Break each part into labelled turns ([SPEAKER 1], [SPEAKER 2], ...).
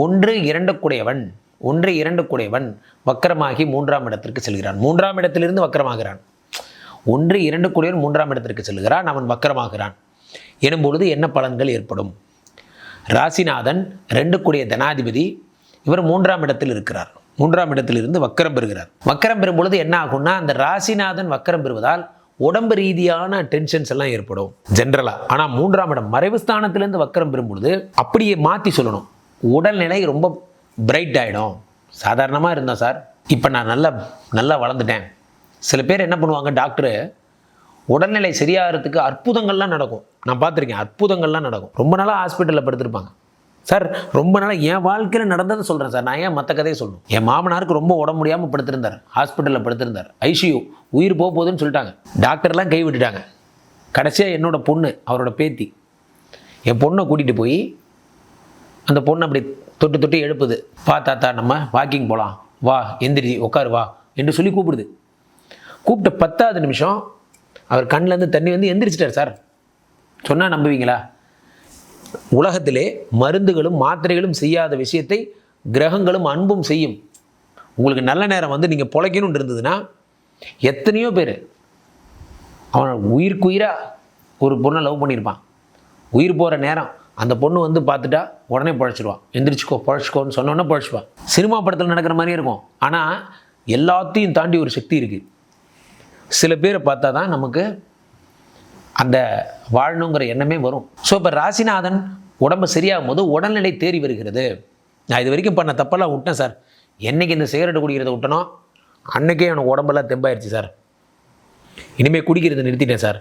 [SPEAKER 1] ஒன்று இரண்டு கூடையவன் ஒன்று இரண்டு கூடையவன் வக்கரமாகி மூன்றாம் இடத்திற்கு செல்கிறான். மூன்றாம் இடத்திலிருந்து வக்கரமாகிறான். ஒன்று இரண்டு கூடியவன் மூன்றாம் இடத்திற்கு செல்கிறான் அவன் வக்கரமாகிறான். எனும் பொழுது என்ன பலன்கள் ஏற்படும்? ராசிநாதன் ரெண்டு கூடிய தனாதிபதி இவர் மூன்றாம் இடத்தில் இருக்கிறார். மூன்றாம் இடத்திலிருந்து வக்கரம் பெறுகிறார். வக்கரம் பெறும் பொழுது என்ன ஆகும்னா அந்த ராசிநாதன் வக்கரம் பெறுவதால் உடம்பு ரீதியான டென்ஷன்ஸ் எல்லாம் ஏற்படும். ஜென்ரலாக ஆனால் மூன்றாம் இடம் மறைவு ஸ்தானத்திலேருந்து வக்கரம் பெறும்பொழுது அப்படியே மாற்றி சொல்லணும். உடல்நிலை ரொம்ப பிரைட் ஆகிடும் சாதாரணமாக இருந்தோம் சார் இப்போ நான் நல்லா நல்லா வளர்ந்துட்டேன். சில பேர் என்ன பண்ணுவாங்க டாக்டரு உடல்நிலை சரியாகிறதுக்கு அற்புதங்கள்லாம் நடக்கும். நான் பார்த்துருக்கேன் அற்புதங்கள்லாம் நடக்கும். ரொம்ப நாளாக ஹாஸ்பிட்டலில் படுத்திருப்பாங்க. சார் ரொம்ப நாளாக என் வாழ்க்கையில் நடந்ததை சொல்கிறேன் சார். நான் ஏன் மற்ற கதையை சொல்லணும்? என் மாமனாருக்கு ரொம்ப உடம்பு முடியாமல் படுத்திருந்தார். ஹாஸ்பிட்டலில் படுத்திருந்தார். ஐசியூ உயிர் போக போகுதுன்னு சொல்லிட்டாங்க. டாக்டர்லாம் கை விட்டுட்டாங்க. கடைசியாக என்னோட பொண்ணு அவரோட பேத்தி என் பொண்ணை கூட்டிகிட்டு போய் அந்த பொண்ணு அப்படி தொட்டு தொட்டு எழுப்புது. வா தாத்தா நம்ம வாக்கிங் போகலாம் வா எந்திரி உட்காரு வா என்று சொல்லி கூப்பிடுது. கூப்பிட்ட பத்தாவது நிமிஷம் அவர் கண்ணிலேருந்து தண்ணி வந்து எந்திரிச்சிட்டார் சார் சொன்னால் நம்புவீங்களா? உலகத்திலே மருந்துகளும் மாத்திரைகளும் செய்யாத விஷயத்தை கிரகங்களும் அன்பும் செய்யும். உங்களுக்கு நல்ல நேரம் வந்து நீங்கள் பொழைக்கணும்னு இருந்ததுன்னா எத்தனையோ பேர் அவன் உயிர்க்குயிராக ஒரு பொண்ணை லவ் பண்ணியிருப்பான். உயிர் போகிற நேரம் அந்த பொண்ணு வந்து பார்த்துட்டா உடனே பழச்சிடுவான் எந்திரிச்சிக்கோ பழச்சிக்கோன்னு சொன்னோன்னே பழச்சிப்பான் சினிமா படத்தில் நடக்கிற மாதிரியே இருக்கும். ஆனால் எல்லாத்தையும் தாண்டி ஒரு சக்தி இருக்குது சில பேரை பார்த்தா தான் நமக்கு அந்த வாழணுங்கிற எண்ணமே வரும். ஸோ இப்போ ராசிநாதன் உடம்பு சரியாகும் போது உடல்நிலை தேறி வருகிறது. நான் இது வரைக்கும் பண்ண தப்பெல்லாம் விட்டேன் சார். என்னைக்கு இந்த சிகரெட்டு குடிக்கிறத விட்டனோ அன்னைக்கே எனக்கு உடம்பெல்லாம் தெம்பாயிருச்சு சார். இனிமேல் குடிக்கிறத நிறுத்திட்டேன் சார்.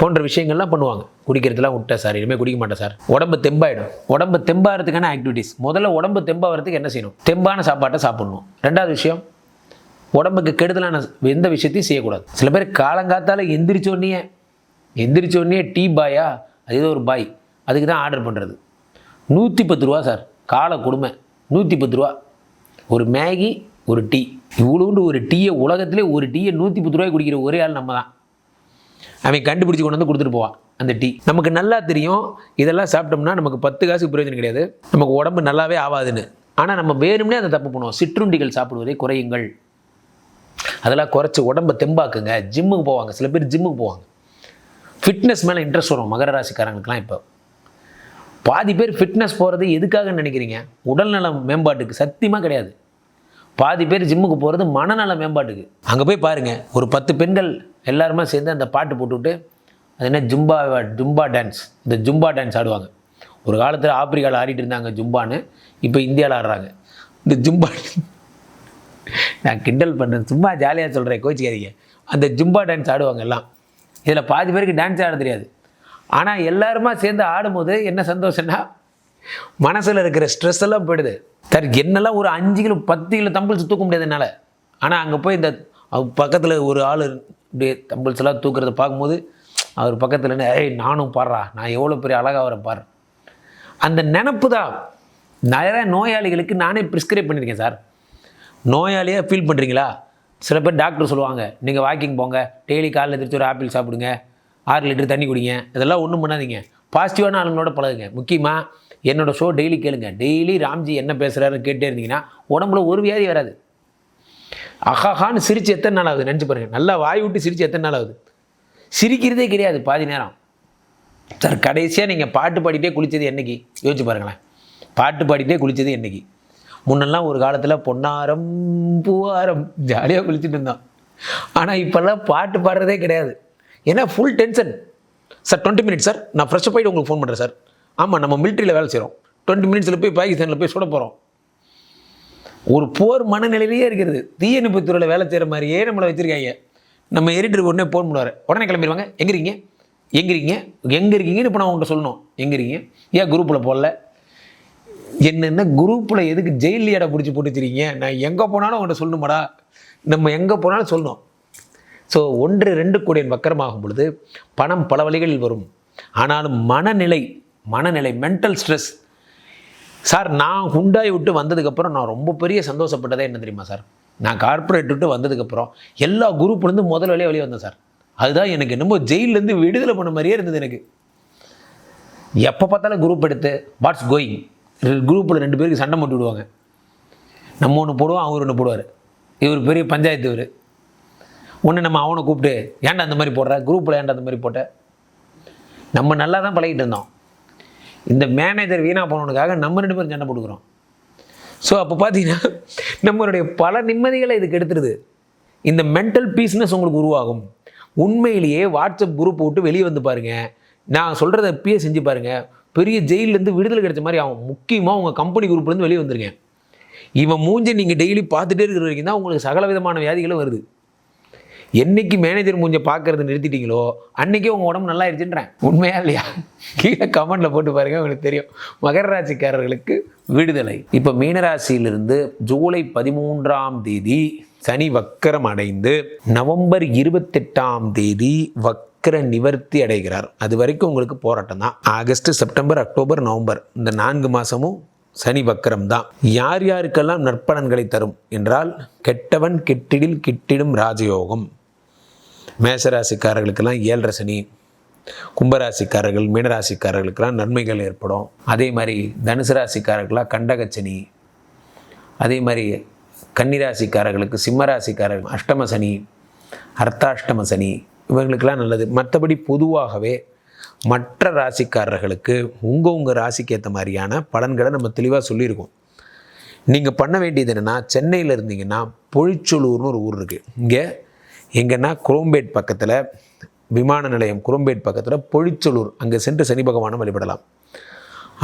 [SPEAKER 1] போன்ற விஷயங்கள்லாம் பண்ணுவாங்க. குடிக்கிறதுலாம் விட்டேன் சார் இனிமேல் குடிக்க மாட்டேன் சார். உடம்பு தெம்பாயிடும். உடம்பு தெம்பாகிறதுக்கான ஆக்டிவிட்டீஸ் முதல்ல உடம்பு தெம்பாகிறதுக்கு என்ன செய்யணும்? தெம்பான சாப்பாட்டை சாப்பிடணும். ரெண்டாவது விஷயம் உடம்புக்கு கெடுதலான எந்த விஷயத்தையும் செய்யக்கூடாது. சில பேர் காலங்காத்தால் எந்திரிச்சோடனே எந்திரிச்சோடனே டீ பாயா அது ஏதோ ஒரு பாய் அதுக்கு தான் ஆர்டர் பண்ணுறது நூற்றி பத்து ரூபா சார் காலை கொடுமை. நூற்றி பத்து ரூபா. ஒரு மேகி ஒரு டீ. இவ்வளோண்டு ஒரு டீயை உலகத்திலே ஒரு டீயை நூற்றி பத்து ரூபாய் குடிக்கிற ஒரே ஆள் நம்ம தான் அவன் கண்டுபிடிச்சி கொண்டு வந்து கொடுத்துட்டு போவான் அந்த டீ. நமக்கு நல்லா தெரியும் இதெல்லாம் சாப்பிட்டோம்னா நமக்கு பத்து காசுக்கு பிரயோஜனம் கிடையாது. நமக்கு உடம்பு நல்லாவே ஆகாதுன்னு ஆனால் நம்ம வேணும்னே அதை தப்பு பண்ணுவோம். சிற்றுண்டிகள் சாப்பிடுவதை குறையுங்கள். அதெல்லாம் குறைச்சி உடம்பை தெம்பாக்குங்க. ஜிம்முக்கு போவாங்க. சில பேர் ஜிம்முக்கு போவாங்க. ஃபிட்னஸ் மேலே இன்ட்ரெஸ்ட் வரும். மகர ராசிக்காரங்களுக்குலாம் இப்போ. பாதி பேர் ஃபிட்னஸ் போகிறது எதுக்காக நினைக்கிறீங்க? உடல்நலம் மேம்பாட்டுக்கு சத்தியமாக கிடையாது. பாதி பேர் ஜிம்முக்கு போகிறது மனநல மேம்பாட்டுக்கு. அங்கே போய் பாருங்கள் ஒரு பத்து பெண்கள் எல்லாருமே சேர்ந்து அந்த பாட்டு போட்டுவிட்டு அது என்ன ஜும்பா ஜும்பா டான்ஸ் இந்த ஜும்பா டான்ஸ் ஆடுவாங்க. ஒரு காலத்தில் ஆப்பிரிக்காவில் ஆடிட்டு இருந்தாங்க ஜும்பான்னு இப்போ இந்தியாவில் ஆடுறாங்க. இந்த ஜும்பா நான் கிண்டல் பண்ணுறேன் சும்மா ஜாலியாக சொல்கிறேன் கோச்சிக்காதீங்க. அந்த ஜும்பா டான்ஸ் ஆடுவாங்க எல்லாம். இதில் பாதி பேருக்கு டான்ஸ் ஆட தெரியாது. ஆனால் எல்லாருமா சேர்ந்து ஆடும்போது என்ன சந்தோஷம்னா மனசில் இருக்கிற ஸ்ட்ரெஸ் எல்லாம் போயிடுது. சார் என்னெல்லாம் ஒரு அஞ்சு கிலோ பத்து கிலோ தம்பிள்ஸ் தூக்க முடியாது என்னால். ஆனால் அங்கே போய் இந்த பக்கத்தில் ஒரு ஆள் இப்படியே தம்பிள்ஸ் எல்லாம் தூக்கிறத பார்க்கும்போது அவர் பக்கத்தில் ஏய் நானும் பாடுறா நான் எவ்வளோ பெரிய அழகாக வர பாரு அந்த நினப்பு தான். நிறைய நோயாளிகளுக்கு நானே ப்ரிஸ்கிரைப் பண்ணியிருக்கேன் சார். நோயாளியாக ஃபீல் பண்ணுறீங்களா சில பேர் டாக்டர் சொல்லுவாங்க நீங்கள் வாக்கிங் போங்க டெய்லி காலையில் திருச்சி ஒரு ஆப்பிள் சாப்பிடுங்க ஆறு லிட்டர் தண்ணி குடிங்க இதெல்லாம் ஒன்றும் பண்ணாதீங்க. பாசிட்டிவான ஆளுங்களோட பழகுங்க. முக்கியமாக என்னோடய ஷோ டெய்லி கேளுங்க. டெய்லி ராம்ஜி என்ன பேசுகிறாருன்னு கேட்டே இருந்தீங்கன்னா உடம்புல ஒரு வியாதி வராது. அஹாஹான்னு சிரித்து எத்தனை நாள் ஆகுது? நினச்சி பாருங்கள் நல்லா வாய் விட்டு சிரித்து எத்தனை நாள் ஆகுது? சிரிக்கிறதே கிடையாது பாதி நேரம். சார் கடைசியாக நீங்கள் பாட்டு பாடிட்டே குளித்தது என்னைக்கு? யோசிச்சு பாருங்களேன். பாட்டு பாடிட்டே குளித்தது என்னைக்கு? முன்னெல்லாம் ஒரு காலத்தில் பொன்னாரம் பூவாரம் ஜாலியாக குளிச்சுட்டு இருந்தான் ஆனால் இப்போல்லாம் பாட்டு பாடுறதே கிடையாது. ஏன்னா full tension sir twenty minutes sir. நான் ஃப்ரெஷ்ஷப் ஆகிட்டு உங்களுக்கு ஃபோன் பண்ணுறேன் சார். ஆமாம் நம்ம மிலிட்ரியில் வேலை செய்கிறோம் டுவெண்ட்டி மினிட்ஸில் போய் பாகிஸ்தானில் போய் சுட போகிறோம் ஒரு போர் மனநிலையிலேயே இருக்கிறது. தீயணைப்பு துறையில் வேலை செய்கிற மாதிரியே நம்மளை வச்சுருக்காங்க. நம்ம எரிட்டர் உடனே ஃபோன் பண்ணுவார். உடனே கிளம்பிடுவாங்க எங்கே இருக்கீங்க? எங்கே இருக்கீங்க? எங்கே இருக்கீங்கன்னு இப்போ நான் உங்கள்கிட்ட சொல்லணும். எங்கே இருக்கீங்க? ஏன் குரூப்பில் போடல? என்னென்ன குரூப்பில் எதுக்கு ஜெயிலியாட பிடிச்சி போட்டு வச்சிருக்கீங்க? நான் எங்கே போனாலும் உங்கள்கிட்ட சொல்லணுமாடா. நம்ம எங்கே போனாலும் சொல்லணும். ஸோ ஒன்று ரெண்டு கோடியின் வக்கரமாகும் பொழுது பணம் பல வழிகளில் வரும். ஆனாலும் மனநிலை மனநிலை மென்டல் ஸ்ட்ரெஸ் சார் நான் குண்டாய் விட்டு வந்ததுக்கப்புறம் நான் ரொம்ப பெரிய சந்தோஷப்பட்டதே என்ன தெரியுமா சார் நான் கார்ப்பரேட் விட்டு வந்ததுக்கப்புறம் எல்லா குரூப்லேருந்து முதல் வழியாக வெளியே வந்தேன் சார் அதுதான் எனக்கு என்னமோ ஜெயிலேருந்து விடுதலை பண்ண மாதிரியே இருந்தது எனக்கு. எப்போ பார்த்தாலும் குரூப் எடுத்து வாட்ஸ் கோயிங் குரூப்பில் ரெண்டு பேருக்கு சண்டை போட்டு விடுவாங்க. நம்ம ஒன்று போடுவோம் அவர் ஒன்று போடுவார். இவர் பெரிய பஞ்சாயத்து இவர். ஒன்று நம்ம அவனை கூப்பிட்டு ஏன்டா அந்த மாதிரி போடுற? குரூப்பில் ஏன்டா அந்த மாதிரி போட்ட? நம்ம நல்லா தான் பழகிட்டு இருந்தோம். இந்த மேனேஜர் வீணாக போனவனுக்காக நம்ம ரெண்டு பேரும் சண்டை போட்டுக்கிறோம். ஸோ அப்போ பார்த்தீங்கன்னா நம்மளுடைய பல நிம்மதிகளை இதுக்கு எடுத்துருது. இந்த மென்டல் பீஸ்னஸ் உங்களுக்கு உருவாகும். உண்மையிலேயே வாட்ஸ்அப் குரூப் விட்டு வெளியே வந்து பாருங்கள் நான் சொல்கிறத இப்பயே செஞ்சு பாருங்கள் பெரிய ஜெயிலேருந்து விடுதலை கிடைச்ச மாதிரி ஆகும். முக்கியமாக உங்கள் கம்பெனி குரூப்லேருந்து வெளியே வந்துருங்க. இவன் மூஞ்சி நீங்கள் டெய்லி பார்த்துட்டே இருக்கிற வரைக்கும் தான் உங்களுக்கு சகல விதமான வியாதிகளும் வருது. என்னைக்கு மேனேஜர் மூஞ்ச பார்க்கறது நிறுத்திட்டீங்களோ அன்னைக்கே உங்கள் உடம்பு நல்லா இருச்சுன்றேன் உண்மையா இல்லையா? கீழே கமெண்டில் போட்டு பாருங்க உங்களுக்கு தெரியும். மகர ராசிக்காரர்களுக்கு விடுதலை. இப்போ மீனராசியிலிருந்து ஜூலை பதிமூன்றாம் தேதி சனி வக்கரம் அடைந்து நவம்பர் இருபத்தெட்டாம் தேதி வக்கர நிவர்த்தி அடைகிறார். அது வரைக்கும் உங்களுக்கு போராட்டம் தான். ஆகஸ்ட் செப்டம்பர் அக்டோபர் நவம்பர் இந்த நான்கு மாதமும் சனி வக்கரம் தான். யார் யாருக்கெல்லாம் நற்பலன்களை தரும் என்றால் கெட்டவன் கெட்டிடில் கிட்டிடும் ராஜயோகம். மேசராசிக்காரர்களுக்கெல்லாம் ஏழரை சனி கும்பராசிக்காரர்கள் மீனராசிக்காரர்களுக்கெல்லாம் நன்மைகள் ஏற்படும். அதே மாதிரி தனுசு ராசிக்காரர்களாக கண்டகச்சனி அதே மாதிரி கன்னிராசிக்காரர்களுக்கு சிம்மராசிக்காரர்கள் அஷ்டம சனி அர்த்தாஷ்டம சனி இவங்களுக்கெல்லாம் நல்லது. மற்றபடி பொதுவாகவே மற்ற ராசிக்காரர்களுக்கு உங்கள் உங்கள் ராசிக்கு ஏற்ற மாதிரியான பலன்களை நம்ம தெளிவாக சொல்லியிருக்கோம். நீங்கள் பண்ண வேண்டியது என்னென்னா சென்னையில் இருந்தீங்கன்னா பொழிச்சொலூர்னு ஒரு ஊர் இருக்குது இங்கே எங்கன்னா குரோம்பேட் பக்கத்தில் விமான நிலையம் குரோம்பேட் பக்கத்தில் பொழிச்சலூர். அங்கே சென்று சனி பகவானை வழிபடலாம்.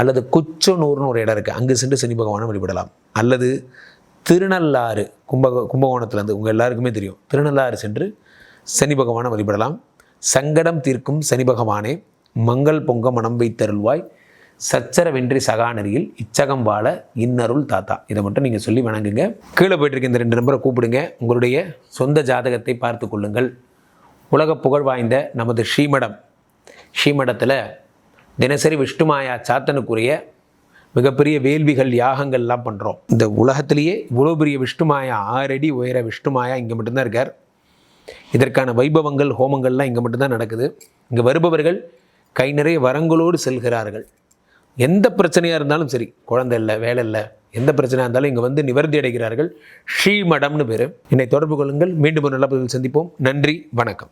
[SPEAKER 1] அல்லது குச்சனூர்னு ஒரு இடம் இருக்குது அங்கே சென்று சனி பகவானை வழிபடலாம். அல்லது திருநள்ளாறு கும்ப கும்பகோணத்துலேருந்து உங்கள் எல்லாருக்குமே தெரியும். திருநள்ளாறு சென்று சனி பகவானை வழிபடலாம். சங்கடம் தீர்க்கும் சனி பகவானே மங்கள் பொங்க மனம் வைத்தருள்வாய். சச்சரவென்றி சகாநெறியில் இச்சகம் வாழ இன்னருள் தாத்தா. இதை மட்டும் நீங்கள் சொல்லி வணங்குங்க. கீழே போயிட்டு இருக்க இந்த ரெண்டு நம்பரை கூப்பிடுங்க. உங்களுடைய சொந்த ஜாதகத்தை பார்த்து கொள்ளுங்கள். உலக புகழ் வாய்ந்த நமது ஸ்ரீமடம். ஸ்ரீமடத்தில் தினசரி விஷ்ணுமாயா சாத்தனுக்குரிய மிகப்பெரிய வேள்விகள் யாகங்கள்லாம் பண்ணுறோம் இந்த உலகத்திலேயே இவ்வளோ பெரிய விஷ்ணுமாயா ஆறடி உயர விஷ்ணுமாயா இங்கே மட்டும்தான் இருக்கார். இதற்கான வைபவங்கள் ஹோமங்கள்லாம் இங்கே மட்டும்தான் நடக்குது. இங்கே வருபவர்கள் கை நிறைய வரங்களோடு செல்கிறார்கள். எந்த பிரச்சனையாக இருந்தாலும் சரி குழந்தை இல்லை வேலை இல்லை எந்த பிரச்சனையாக இருந்தாலும் இங்கே வந்து நிவர்த்தி அடைகிறார்கள் ஸ்ரீமடம்னு பேர். என்னை தொடர்பு கொள்ளுங்கள். மீண்டும் ஒரு நல்ல பதிவில் சந்திப்போம். நன்றி வணக்கம்.